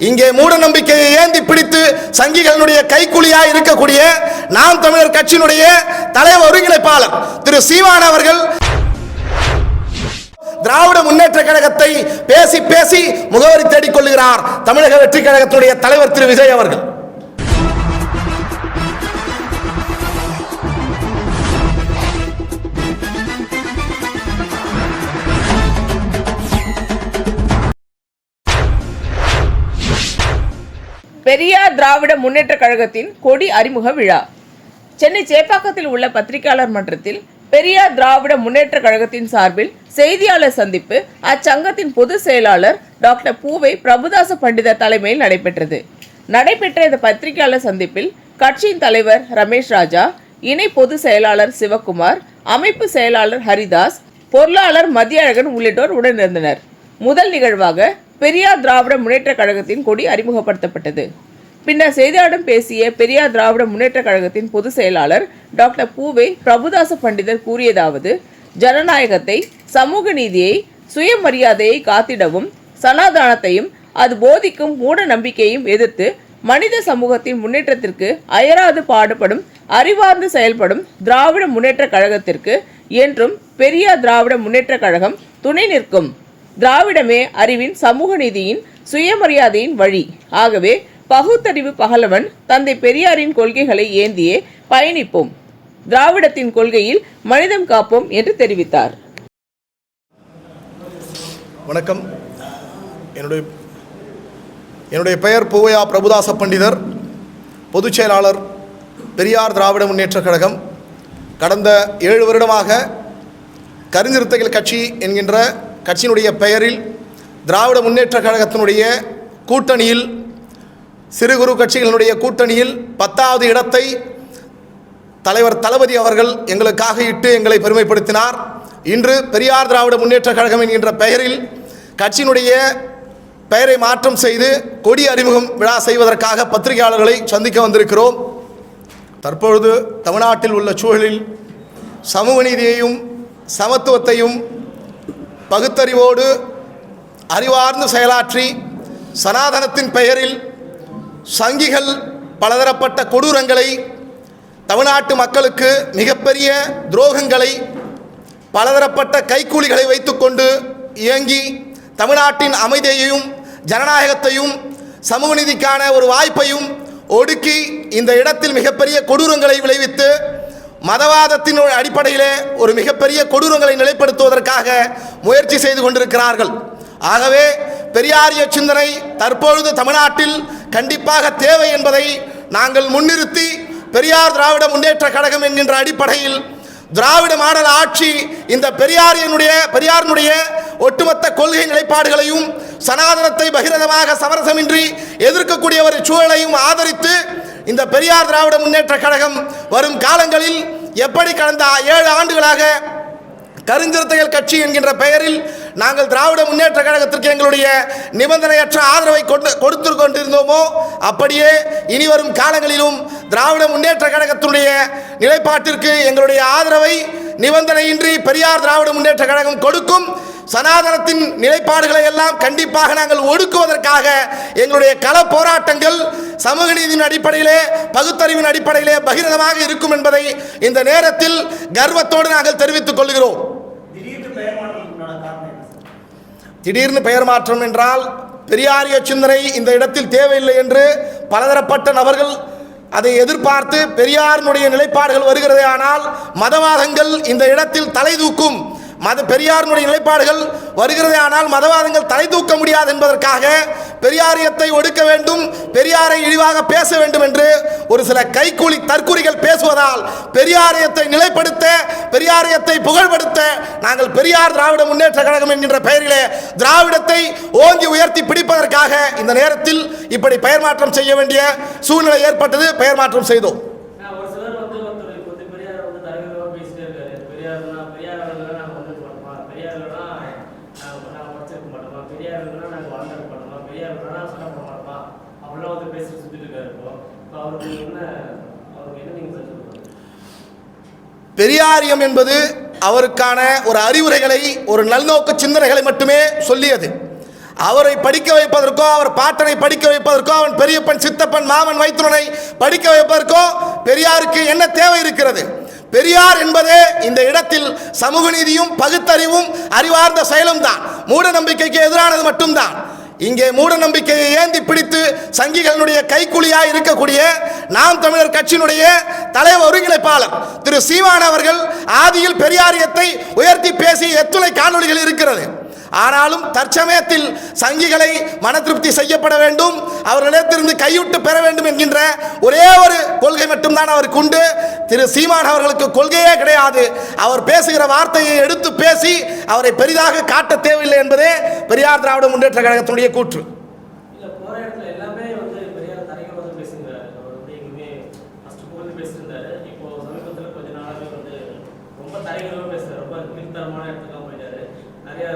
இங்கே மூட நம்பிக்கையை ஏந்தி பிடித்து சங்கிகளுடைய கைக்குலியா இருக்கக்கூடிய நாம் தமிழர் கட்சியினுடைய தலைவர் ஒருங்கிணைப்பாளர் திரு சீவான் அவர்கள் திராவிட முன்னேற்ற கழகத்தை பேசி பேசி முகவரி தேடிக் கொள்கிறார் தமிழக வெற்றி கழகத்துடைய தலைவர் திரு விஜய் அவர்கள். பெரியார் திராவிட முன்னேற்ற கழகத்தின் கொடி அறிமுக விழா. சென்னை சேப்பாக்கத்தில் உள்ள பத்திரிகையாளர் மன்றத்தில் பெரியார் திராவிட முன்னேற்ற கழகத்தின் சார்பில் செய்தியாளர் சந்திப்பு அச்சங்கத்தின் பொதுச் செயலாளர் டாக்டர் பூவை பிரபுதாச பண்டிதர் தலைமையில் நடைபெற்றது. நடைபெற்ற இந்த பத்திரிகையாளர் சந்திப்பில் கட்சியின் தலைவர் ரமேஷ் ராஜா இணை பொதுச் செயலாளர் சிவக்குமார் அமைப்பு செயலாளர் ஹரிதாஸ் பொருளாளர் மதியழகன் உள்ளிட்டோர் உடனிருந்தனர். முதல் நிகழ்வாக பெரியார் திராவிட முன்னேற்ற கழகத்தின் கொடி அறிமுகப்படுத்தப்பட்டது. பின்னர் செய்தியாளர்களிடம் பேசிய பெரியார் திராவிட முன்னேற்ற கழகத்தின் பொதுச் செயலாளர் டாக்டர் பூவே பிரபுதாச பண்டிதர் கூறியதாவது ஜனநாயகத்தை சமூக நீதியை சுயமரியாதையை காத்திடவும் சனாதானத்தையும் அது போதிக்கும் மூட நம்பிக்கையும் எதிர்த்து மனித சமூகத்தின் முன்னேற்றத்திற்கு அயராது பாடுபடும் அறிவார்ந்து செயல்படும் திராவிட முன்னேற்ற கழகத்திற்கு என்றும் பெரியார் திராவிட முன்னேற்ற கழகம் துணை நிற்கும். திராவிடமே அறிவின் சமூக நீதியின் சுயமரியாதையின் வழி. ஆகவே பகுத்தறிவு பகலவன் தந்தை பெரியாரின் கொள்கைகளை ஏந்தியே பயணிப்போம். திராவிடத்தின் கொள்கையில் மனிதம் காப்போம் என்று தெரிவித்தார். வணக்கம். என்னுடைய என்னுடைய பெயர் பூவையா பிரபுதாச பண்டிதர். பொதுச் செயலாளர் பெரியார் திராவிட முன்னேற்றக் கழகம். கடந்த ஏழு வருடமாக கருஞ்சிறுத்தைகள் கட்சி என்கின்ற கட்சியினுடைய பெயரில் திராவிட முன்னேற்ற கழகத்தினுடைய கூட்டணியில் சிறு குறு கட்சிகளினுடைய கூட்டணியில் பத்தாவது இடத்தை தலைவர் தளபதி அவர்கள் எங்களுக்காக இட்டு எங்களை பெருமைப்படுத்தினார். இன்று பெரியார் திராவிட முன்னேற்ற கழகம் என்கின்ற பெயரில் கட்சியினுடைய பெயரை மாற்றம் செய்து கொடி அறிமுகம் விழா செய்வதற்காக பத்திரிகையாளர்களை சந்திக்க வந்திருக்கிறோம். தற்பொழுது தமிழ்நாட்டில் உள்ள சூழலில் சமூக நீதியையும் சமத்துவத்தையும் பகுத்தறிவோடு அறிவார்ந்து செயலாற்றி சனாதனத்தின் பெயரில் சங்கிகள் பலதரப்பட்ட கொடூரங்களை தமிழ்நாட்டு மக்களுக்கு மிகப்பெரிய துரோகங்களை பலதரப்பட்ட கைக்கூலிகளை வைத்துக்கொண்டு இயங்கி தமிழ்நாட்டின் அமைதியையும் ஜனநாயகத்தையும் சமூக நீதிக்கான ஒரு வாய்ப்பையும் ஒடுக்கி இந்த இடத்தில் மிகப்பெரிய கொடூரங்களை விளைவித்து மதவாதத்தின் அடிப்படையிலே ஒரு மிகப்பெரிய கொடூரங்களை நிலைப்படுத்துவதற்காக முயற்சி செய்து கொண்டிருக்கிறார்கள். ஆகவே பெரியாரிய சிந்தனை தற்பொழுது தமிழ்நாட்டில் கண்டிப்பாக தேவை என்பதை நாங்கள் முன்னிறுத்தி பெரியார் திராவிட முன்னேற்ற கழகம் என்கின்ற அடிப்படையில் திராவிட மாடல் ஆட்சி இந்த பெரியாரியனுடைய பெரியாரினுடைய ஒட்டுமொத்த கொள்கை நிலைப்பாடுகளையும் சனாதனத்தை பகிரங்கமாக சமரசமின்றி எதிர்க்கக்கூடிய ஒரு சூழலையும் ஆதரித்து இந்த பெரியார் திராவிட முன்னேற்ற கழகம் வரும் காலங்களில் எப்படி கடந்த ஏழு ஆண்டுகளாக கருஞ்சிறுத்தைகள் கட்சி என்கின்ற பெயரில் நாங்கள் திராவிட முன்னேற்ற கழகத்திற்கு எங்களுடைய நிபந்தனையற்ற ஆதரவை கொண்டு கொடுத்து கொண்டிருந்தோமோ அப்படியே இனி வரும் காலங்களிலும் திராவிட முன்னேற்ற கழகத்தினுடைய நிலைப்பாட்டிற்கு எங்களுடைய ஆதரவை நிபந்தனையின்றி பெரியார் திராவிட முன்னேற்ற கழகம் கொடுக்கும் சனாதனத்தின் நிலைப்பாடுகளை எல்லாம் கண்டிப்பாக நாங்கள் ஒடுக்குவதற்காக எங்களுடைய கள போராட்டங்கள் சமூக நீதியின் அடிப்படையிலே பகுத்தறிவின் அடிப்படையிலே பகிரங்கமாக இருக்கும் என்பதை இந்த நேரத்தில் கர்வத்தோடு நாங்கள் தெரிவித்துக் கொள்கிறோம். திடீர்னு பெயர் மாற்றம் என்றால் பெரியாரிய சிந்தனை இந்த இடத்தில் தேவையில்லை என்று பலதரப்பட்ட நபர்கள் அதை எதிர்பார்த்து பெரியாரினுடைய நிலைப்பாடுகள் வருகிறதே ஆனால் மதவாதங்கள் இந்த இடத்தில் தலை தூக்கும் மத பெரியாரினுடைய நிலைப்பாடுகள் வருகிறதே ஆனால் மதவாதங்கள் தலை தூக்க முடியாது என்பதற்காக பெரியாரியத்தை ஒடுக்க வேண்டும் பெரியாரை இழிவாக பேச வேண்டும் என்று ஒரு சில கைக்கூலி தற்குறிகள் பேசுவதால் பெரியாரியத்தை நிலைப்படுத்த பெரியாரியத்தை புகழ்படுத்த நாங்கள் பெரியார் திராவிட முன்னேற்ற கழகம் என்கின்ற பெயரிலே திராவிடத்தை ஓங்கி உயர்த்தி பிடிப்பதற்காக இந்த நேரத்தில் இப்படி பெயர் மாற்றம் செய்ய வேண்டிய சூழ்நிலை ஏற்பட்டது பெயர் மாற்றம் செய்தோம் நான் ஒரு சிலர் வந்து ஒருத்தர் இப்போ வந்து பெரியார் வந்து தலைவராக பேசிட்டே இருக்காரு பெரியார்னா பெரியார் இல்லைன்னா நாங்கள் வந்துருக்க மாட்டோமா பெரியார் இல்லைன்னா நாங்கள் நாங்கள் படிச்சிருக்க மாட்டோமா பெரியார் இல்லைன்னா நாங்கள் வளர்ந்துருக்க ஐயா பெரியார் இல்லைன்னா அப்படிலாம் வந்து பேசி சுற்றிட்டு இருக்காரு இப்போ. இப்போ அவருக்கு என்ன அவருக்கு என்ன நீங்கள் சொல்லுங்க பெரியாரியம் என்பது அவருக்கான ஒரு அறிவுரைகளை ஒரு நல்நோக்க சிந்தனைகளை மட்டுமே சொல்லியது. அவரை படிக்க வைப்பதற்கோ அவர் பாட்டனை படிக்க வைப்பதற்கோ அவன் பெரியப்பன் சித்தப்பன் மாமன் மைத்துனனை படிக்க வைப்பதற்கோ பெரியாருக்கு என்ன தேவை இருக்கிறது? பெரியார் என்பதே இந்த இடத்தில் சமூக நீதியும் பகுத்தறிவும் அறிவார்ந்த செயலும் தான். மூட நம்பிக்கைக்கு எதிரானது மட்டும்தான். இங்கே மூட நம்பிக்கையை ஏந்தி பிடித்து சங்கிகளுடைய கைக்குழியாக இருக்கக்கூடிய நாம் தமிழர் கட்சியினுடைய தலைவர் ஒருங்கிணைப்பாளர் திரு சீமான் அவர்கள் ஆதியில் பெரியாரியத்தை உயர்த்தி பேசிய எத்துணை காணொலிகள் இருக்கிறது. ஆனாலும் தற்சமயத்தில் சங்கிகளை மன திருப்தி செய்யப்பட வேண்டும். அவர்களிடத்திலிருந்து கையூட்டு பெற வேண்டும் என்கின்ற ஒரே ஒரு கொள்கை மட்டும்தான் அவருக்கு உண்டு. திரு சீமான் அவர்களுக்கு கொள்கையே கிடையாது. அவர் பேசுகிற வார்த்தையை எடுத்து பேசி அவரை பெரிதாக காட்ட தேவையில்லை என்பதே பெரியார் திராவிட முன்னேற்ற கழகத்தினுடைய கூற்று. பேசியிருந்தாரு. இப்போ கொஞ்ச வந்து ரொம்ப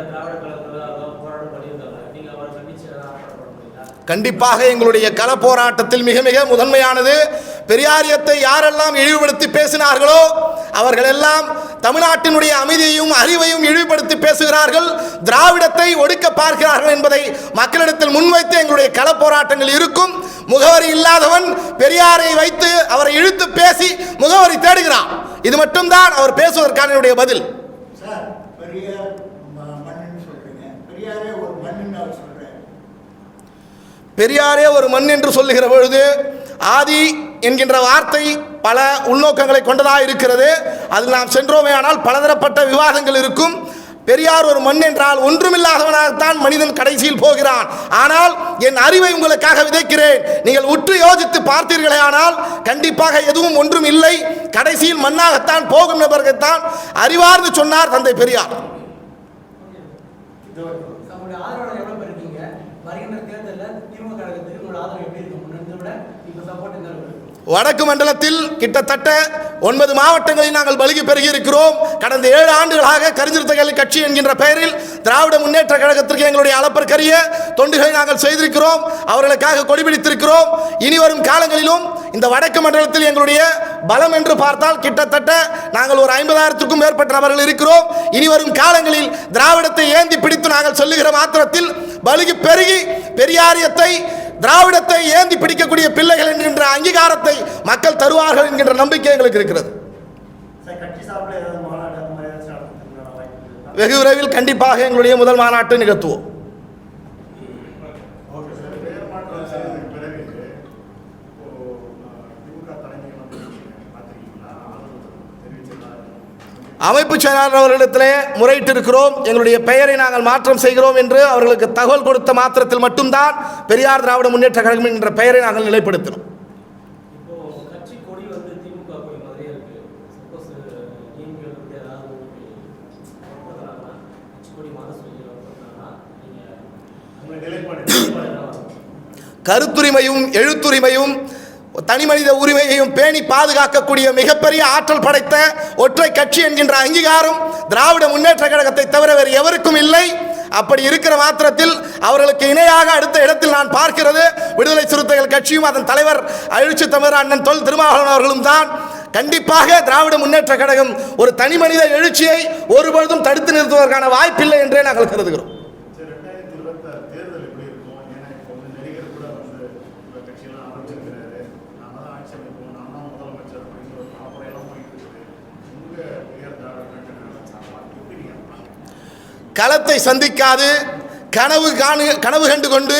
திராவிட கழகத்துல போராட்டம் பண்ணியிருந்தாங்க. அவரை கண்டிச்சு கண்டிப்பாக எங்களுடைய கள போராட்டத்தில் மிக மிக முதன்மையானது பெரியாரியத்தை யாரெல்லாம் இழிவுபடுத்தி பேசினார்களோ அவர்கள் எல்லாம் தமிழ்நாட்டினுடைய அமைதியையும் அறிவையும் இழிவுபடுத்தி பேசுகிறார்கள் திராவிடத்தை ஒடுக்க பார்க்கிறார்கள் என்பதை மக்களிடத்தில் முன்வைத்து எங்களுடைய கள போராட்டங்கள் இருக்கும். முகவரி இல்லாதவன் பெரியாரை வைத்து அவரை இழுத்து பேசி முகவரி தேடுகிறான். இது மட்டும்தான் அவர் பேசுவதற்கான என்னுடைய பதில். பெரியாரே ஒரு மண் என்று சொல்லுகிற பொழுது ஆதி என்கின்ற வார்த்தை பல உள்நோக்கங்களை கொண்டதாக இருக்கிறது. அதில் நாம் சென்றோமே ஆனால் பலதரப்பட்ட விவாதங்கள் இருக்கும். பெரியார் ஒரு மண் என்றால் ஒன்றுமில்லாதவனாகத்தான் மனிதன் கடைசியில் போகிறான். ஆனால் என் அறிவை உங்களுக்காக விதைக்கிறேன். நீங்கள் உற்று யோசித்து பார்த்தீர்களே ஆனால் கண்டிப்பாக எதுவும் ஒன்றும் இல்லை. கடைசியில் மண்ணாகத்தான் போகும் நபர்களைத்தான் அறிவார்ந்து சொன்னார் தந்தை பெரியார். வடக்கு மண்டலத்தில் கிட்டத்தட்ட ஒன்பது மாவட்டங்களில் நாங்கள் பலுகி பெருகி இருக்கிறோம் கடந்த ஏழு ஆண்டுகளாக கருஞ்சிருத்தகள் கட்சி என்கின்ற பெயரில் திராவிட முன்னேற்ற கழகத்திற்கு எங்களுடைய அளப்பற்கரிய தொண்டுகளை நாங்கள் செய்திருக்கிறோம். அவர்களுக்காக கொடிபிடித்திருக்கிறோம் இனி வரும் காலங்களிலும் இந்த வடக்கு மண்டலத்தில் எங்களுடைய பலம் என்று பார்த்தால் கிட்டத்தட்ட நாங்கள் ஒரு ஐம்பதாயிரத்துக்கும் மேற்பட்ட நபர்கள் இருக்கிறோம். இனி வரும் காலங்களில் திராவிடத்தை ஏந்தி பிடித்து நாங்கள் சொல்லுகிற மாத்திரத்தில் பலுகி பெருகி பெரியாரியத்தை திராவிடத்தை ஏந்தி பிடிக்கக்கூடிய பிள்ளைகள் என்கின்ற அங்கீகாரத்தை மக்கள் தருவார்கள் என்கின்ற நம்பிக்கை எங்களுக்கு இருக்கிறது. வெகு விரைவில் கண்டிப்பாக எங்களுடைய முதல் மாநாட்டை நிகழ்த்துவோம் ஓகே சார் பெயர் மாற்றம் செய்ததுக்கு பிறகு இப்போ திமுக தலைமையை வந்து பார்த்துருக்கீங்களா ஆதரவு தெரிவிச்சிருந்தாங்க அமைப்பு செயலாளர் அவர்களிடத்திலே முறையிட்டு இருக்கிறோம் எங்களுடைய பெயரை நாங்கள் மாற்றம் செய்கிறோம் என்று அவர்களுக்கு தகவல் கொடுத்த மாத்திரத்தில் மட்டும்தான் பெரியார் திராவிட முன்னேற்ற கழகம் என்கின்ற பெயரை நாங்கள் நிலைப்படுத்தினோம்? கருத்துரிமையும் எழுத்துரிமையும் தனி மனித உரிமையையும் பேணி பாதுகாக்கக்கூடிய மிகப்பெரிய ஆற்றல் படைத்த ஒற்றை கட்சி என்கின்ற அங்கீகாரம் திராவிட முன்னேற்ற கழகத்தை தவிர வேறு எவருக்கும் இல்லை. அப்படி இருக்கிற மாத்திரத்தில் அவர்களுக்கு இணையாக அடுத்த இடத்தில் நான் பார்க்கிறது விடுதலை சிறுத்தைகள் கட்சியும் அதன் தலைவர் அழிச்சு தமிழர் அண்ணன் தொல் திருமாவளவன் அவர்களும் தான். கண்டிப்பாக திராவிட முன்னேற்ற கழகம் ஒரு தனி மனித எழுச்சியை ஒருபொழுதும் தடுத்து நிறுத்துவதற்கான வாய்ப்பில்லை என்றே நாங்கள் கருதுகிறோம் சரி ரெண்டாயிரத்தி இருபத்தாறு தேர்தல் எப்படி இருக்கும் ஏன்னா இப்போ வந்து நடிகர் கூட வந்து உங்கள் கட்சியெல்லாம் ஆரம்பிச்சிருக்கிறாரு நாம தான் ஆட்சி அமைப்போம் நான் தான் முதலமைச்சர் அப்படின்னு ஒரு பரப்புரையெல்லாம் போயிட்டு இருக்குது உங்கள் பெயர் திராவிட கழகம் சார்பாக எப்படி நீங்கள் பார்க்குறீங்க? களத்தை சந்திக்காது கனவு காணு கனவு கண்டு கொண்டு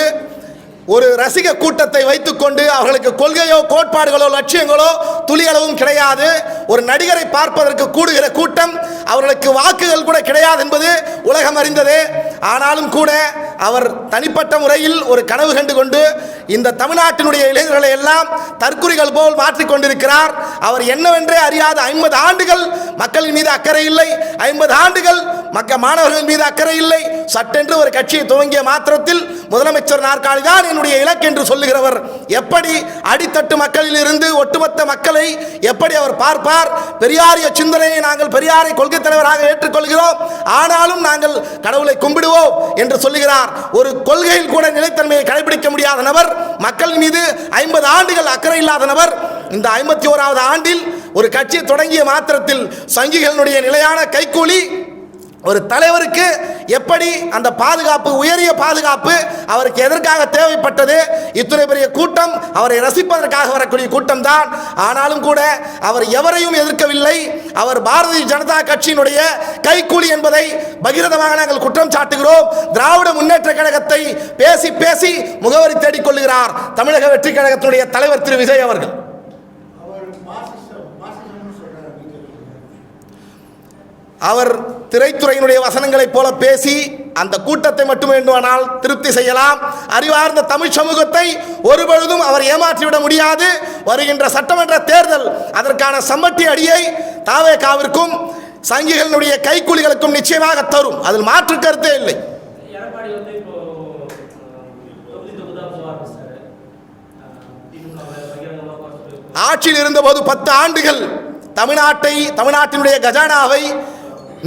ஒரு ரசிக கூட்டத்தை வைத்துக்கொண்டு அவர்களுக்கு கொள்கையோ கோட்பாடுகளோ லட்சியங்களோ துளியளவும் கிடையாது. ஒரு நடிகரை பார்ப்பதற்கு கூடுகிற கூட்டம் அவர்களுக்கு வாக்குகள் கூட கிடையாது என்பது உலகம் அறிந்தது. ஆனாலும் கூட அவர் தனிப்பட்ட முறையில் ஒரு கனவு கண்டு கொண்டு இந்த தமிழ்நாட்டினுடைய இளைஞர்களை எல்லாம் தற்குறிகள் போல் மாற்றிக்கொண்டிருக்கிறார் அவர் என்னவென்றே அறியாத ஐம்பது ஆண்டுகள் மக்களின் மீது அக்கறை இல்லை. ஐம்பது ஆண்டுகள் மக்க மாணவர்கள் மீது அக்கறை இல்லை. சட்டென்று ஒரு கட்சியை துவங்கிய மாத்திரத்தில் முதலமைச்சர் நாற்காலி தான் என்னுடைய இலக்கு என்று சொல்லுகிறவர். எப்படி அடித்தட்டு மக்களில் இருந்து ஒட்டுமொத்த மக்களை எப்படி அவர் பார்ப்பார்? பெரியாரிய சிந்தனையை நாங்கள் பெரியாரை கொள்கை தலைவராக ஏற்றுக்கொள்கிறோம். ஆனாலும் நாங்கள் கடவுளை கும்பிடுவோம் என்று சொல்லுகிறார். ஒரு கொள்கையில் கூட நிலைத்தன்மையை கடைபிடிக்க முடியாத நபர் மக்கள் மீது ஐம்பது ஆண்டுகள் அக்கறை இல்லாத நபர் இந்த ஐம்பத்தி ஓராவது ஆண்டில் ஒரு கட்சி தொடங்கிய மாத்திரத்தில் சங்கிகளுடைய நிலையான கைக்கூலி ஒரு தலைவருக்கு எப்படி அந்த பாதுகாப்பு உயரிய பாதுகாப்பு அவருக்கு எதற்காக தேவைப்பட்டது? இத்தனை பெரிய கூட்டம் அவரை ரசிப்பதற்காக வரக்கூடிய கூட்டம் தான் ஆனாலும் கூட அவர் எவரையும் எதிர்க்கவில்லை. அவர் பாரதிய ஜனதா கட்சியினுடைய கைக்கூலி என்பதை பகிரதமாக நாங்கள் குற்றம் சாட்டுகிறோம். திராவிட முன்னேற்ற கழகத்தை பேசி பேசி முகவரி தேடிக் கொள்ளுகிறார் தமிழக வெற்றி கழகத்தினுடைய தலைவர் திரு விஜய் அவர்கள். அவர் திரைத்துறையினுடைய வசனங்களைப் போல பேசி அந்த கூட்டத்தை மட்டும் வேண்டுமானால் திருப்தி செய்யலாம். அறிவார்ந்த தமிழ் சமூகத்தை ஒருபொழுதும் அவர் ஏமாற்றிவிட முடியாது. வருகின்ற சட்டமன்ற தேர்தல் அதற்கான சம்மட்டி அடியை தாவேகாவிற்கும் சங்கிகளினுடைய கைக்கூலிகளுக்கும் நிச்சயமாக தரும். அதில் மாற்று கருத்தே இல்லை. ஆட்சியில் இருந்தபோது பத்து ஆண்டுகள் தமிழ்நாட்டை தமிழ்நாட்டினுடைய கஜானாவை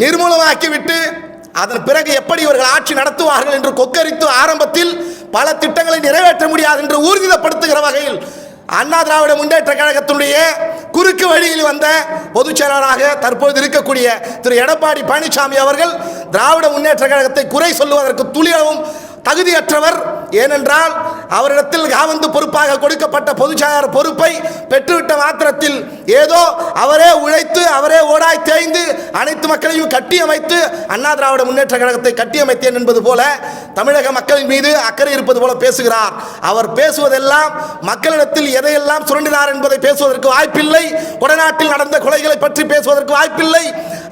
நிர்மூலமாக்கிவிட்டு அதன் பிறகு எப்படி இவர்கள் ஆட்சி நடத்துவார்கள் என்று கொக்கரித்து ஆரம்பத்தில் பல திட்டங்களை நிறைவேற்ற முடியாது என்று ஊர்ஜிதப்படுத்துகிற வகையில் அண்ணா திராவிட முன்னேற்ற கழகத்தினுடைய குறுக்கு வழியில் வந்த பொதுச் செயலாளராக தற்போது இருக்கக்கூடிய திரு எடப்பாடி பழனிசாமி அவர்கள் திராவிட முன்னேற்ற கழகத்தை குறை சொல்லுவதற்கு துளியவும் தகுதியற்றவர். ஏனென்றால் அவரிடத்தில் காவந்து பொறுப்பாக கொடுக்கப்பட்ட பொதுச்செயலாளர் பொறுப்பை பெற்றுவிட்ட மாத்திரத்தில் ஏதோ அவரே உழைத்து அவரே ஓடாய் தேய்ந்து அனைத்து மக்களையும் கட்டியமைத்து அண்ணா திராவிட முன்னேற்ற கழகத்தை கட்டியமைத்தேன் என்பது போல தமிழக மக்களின் மீது அக்கறை இருப்பது போல பேசுகிறார். அவர் பேசுவதெல்லாம் மக்களிடத்தில் எதையெல்லாம் சுரண்டினார் என்பதை பேசுவதற்கு வாய்ப்பில்லை. உடநாட்டில் நடந்த கொலைகளை பற்றி பேசுவதற்கு வாய்ப்பில்லை.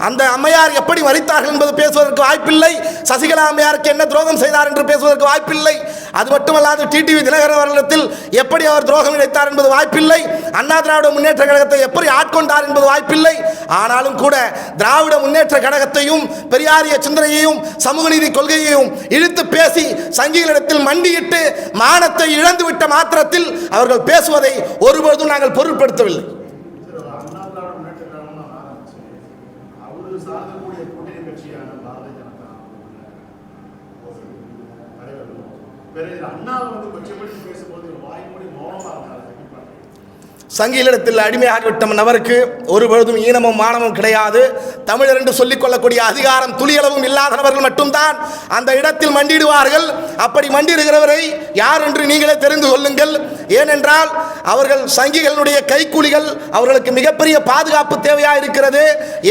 அந்த அம்மையார் எப்படி மறித்தார்கள் என்பது பேசுவதற்கு வாய்ப்பில்லை. சசிகலா அம்மையாருக்கு என்ன துரோகம் செய்தார் என்று பேசுவதற்கு வாய்ப்பில்லை. அது மட்டுமல்லாது டிடிவி தினகரன் அவர்களிடத்தில் எப்படி அவர் துரோகம் இணைத்தார் என்பது வாய்ப்பில்லை. அண்ணா திராவிட முன்னேற்ற கழகத்தை எப்படி ஆட்கொண்டார் என்பது வாய்ப்பில்லை. ஆனாலும் கூட திராவிட முன்னேற்ற கழகத்தையும் பெரியாரிய சிந்தனையையும் சமூக நீதி கொள்கையையும் இழுத்து பேசி சங்கிகளிடத்தில் மண்டியிட்டு மானத்தை இழந்துவிட்ட மாத்திரத்தில் அவர்கள் பேசுவதை ஒருபொழுதும் நாங்கள் பொருட்படுத்தவில்லை திரு அண்ணா திராவிட முன்னேற்ற கழகம் நான் ஆரம்பிச்சு அவரு சார்ந்தக்கூடிய கூட்டணி கட்சியான பாரதிய ஜனதா ஒரு தலைவர் பிறகு அண்ணாவை வந்து கொச்சப்படி பேசும்போது வாய்மொழி அடிமையாகிவிட்ட நபருக்கு ஒருபொழுதும் ஈனமும் மானமும் கிடையாது. தமிழர் என்று சொல்லிக் கொள்ளக்கூடிய அதிகாரம் துளியளவும் இல்லாதவர்கள் மட்டும்தான் அந்த இடத்தில் மண்டிடுவார்கள் அப்படி மண்டிடுகிறவரை யார் என்று நீங்களே தெரிந்து கொள்ளுங்கள். ஏனென்றால் அவர்கள் சங்கிகளுடைய கைக்கூலிகள் அவர்களுக்கு மிகப்பெரிய பாதுகாப்பு தேவையாக இருக்கிறது.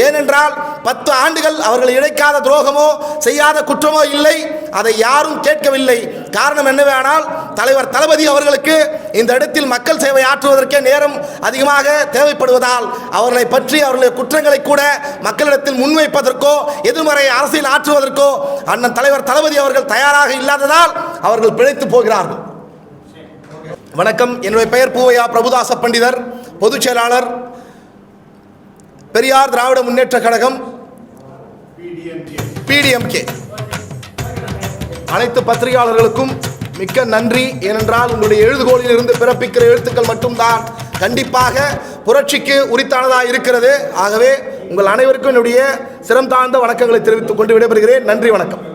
ஏனென்றால் பத்து ஆண்டுகள் அவர்கள் இழைக்காத துரோகமோ செய்யாத குற்றமோ இல்லை. அதை யாரும் கேட்கவில்லை. காரணம் என்னவேனால் தலைவர் தளபதி அவர்களுக்கு இந்த இடத்தில் மக்கள் சேவை ஆற்றுவதற்கே நேரம் அதிகமாக தேவைப்படுவதால் அவர்களை பற்றி அவர்களுடைய குற்றங்களை கூட மக்களிடத்தில் முன்வைப்பதற்கோ எதிர்மறை அரசியல் ஆற்றுவதற்கோ அண்ணன் தலைவர் தளபதி அவர்கள் தயாராக இல்லாததால் அவர்கள் பிழைத்து போகிறார்கள். வணக்கம். என்னுடைய பெயர் பூவையா பிரபுதாச பண்டிதர் பொதுச் செயலாளர் பெரியார் திராவிட முன்னேற்ற கழகம் பிடிஎம்கே பிடிஎம்கே அனைத்து பத்திரிகையாளர்களுக்கும் மிக்க நன்றி. ஏனென்றால் உங்களுடைய எழுதுகோளில் இருந்து பிறப்பிக்கிற எழுத்துக்கள் மட்டும்தான் கண்டிப்பாக புரட்சிக்கு உரித்தானதாக இருக்கிறது. ஆகவே உங்கள் அனைவருக்கும் என்னுடைய சிரம் தாழ்ந்த வணக்கங்களை தெரிவித்துக் கொண்டு விடைபெறுகிறேன். நன்றி வணக்கம்.